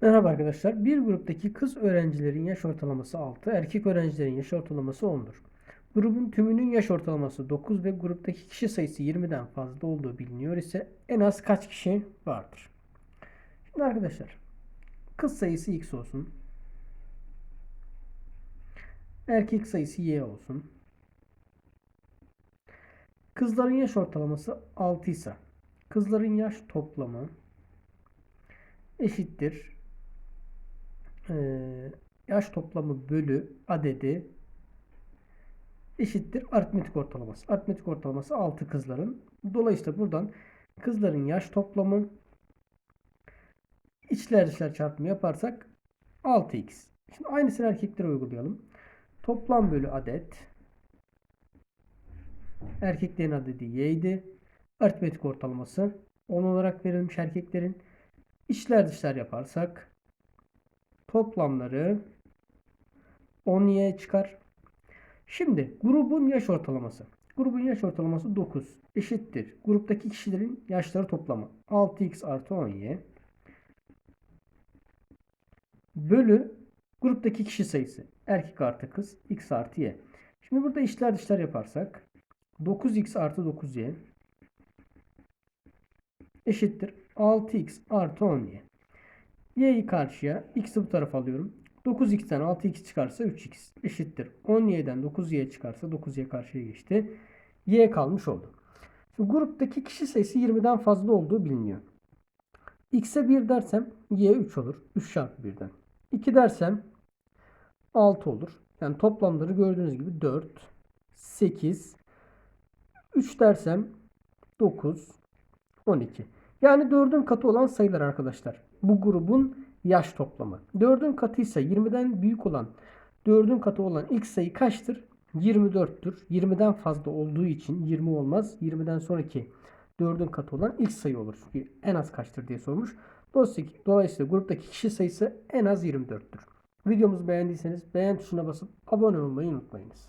Merhaba arkadaşlar. Bir gruptaki kız öğrencilerin yaş ortalaması 6, erkek öğrencilerin yaş ortalaması 10'dur. Grubun tümünün yaş ortalaması 9 ve gruptaki kişi sayısı 20'den fazla olduğu biliniyor ise en az kaç kişi vardır? Şimdi arkadaşlar kız sayısı x olsun. Erkek sayısı y olsun. Kızların yaş ortalaması 6 ise kızların yaş toplamı eşittir ee, yaş toplamı bölü adedi eşittir aritmetik ortalaması. Aritmetik ortalaması 6 kızların. Dolayısıyla buradan kızların yaş toplamı içler dışlar çarpımı yaparsak 6x. Şimdi aynısını erkeklere uygulayalım. Toplam bölü adet erkeklerin adedi y'ydi. Aritmetik ortalaması 10 olarak verilmiş erkeklerin. İçler dışlar yaparsak toplamları 10y çıkar. Şimdi grubun yaş ortalaması. Grubun yaş ortalaması 9 eşittir. Gruptaki kişilerin yaşları toplamı 6x artı 10y bölü gruptaki kişi sayısı erkek artı kız x artı y. Şimdi burada işler dışlar yaparsak 9x artı 9y eşittir 6x artı 10y. Y'yi karşıya x'i bu tarafa alıyorum. 9x'ten 6x çıkarsa 3x eşittir. 10y'den 9y çıkarsa 9y karşıya geçti. y kalmış oldu. Şimdi gruptaki kişi sayısı 20'den fazla olduğu biliniyor. x'e 1 dersem y 3 olur. 3 çarpı 1'den. 2 dersem 6 olur. Yani toplamları gördüğünüz gibi 4, 8, 3 dersem 9, 12. Yani 4'ün katı olan sayılar arkadaşlar. Bu grubun yaş toplamı. 4'ün katı ise 20'den büyük olan 4'ün katı olan ilk sayı kaçtır? 24'tür. 20'den fazla olduğu için 20 olmaz. 20'den sonraki 4'ün katı olan ilk sayı olur. Çünkü en az kaçtır diye sormuş. Dolayısıyla, gruptaki kişi sayısı en az 24'tür. Videomuzu beğendiyseniz beğen tuşuna basıp abone olmayı unutmayınız.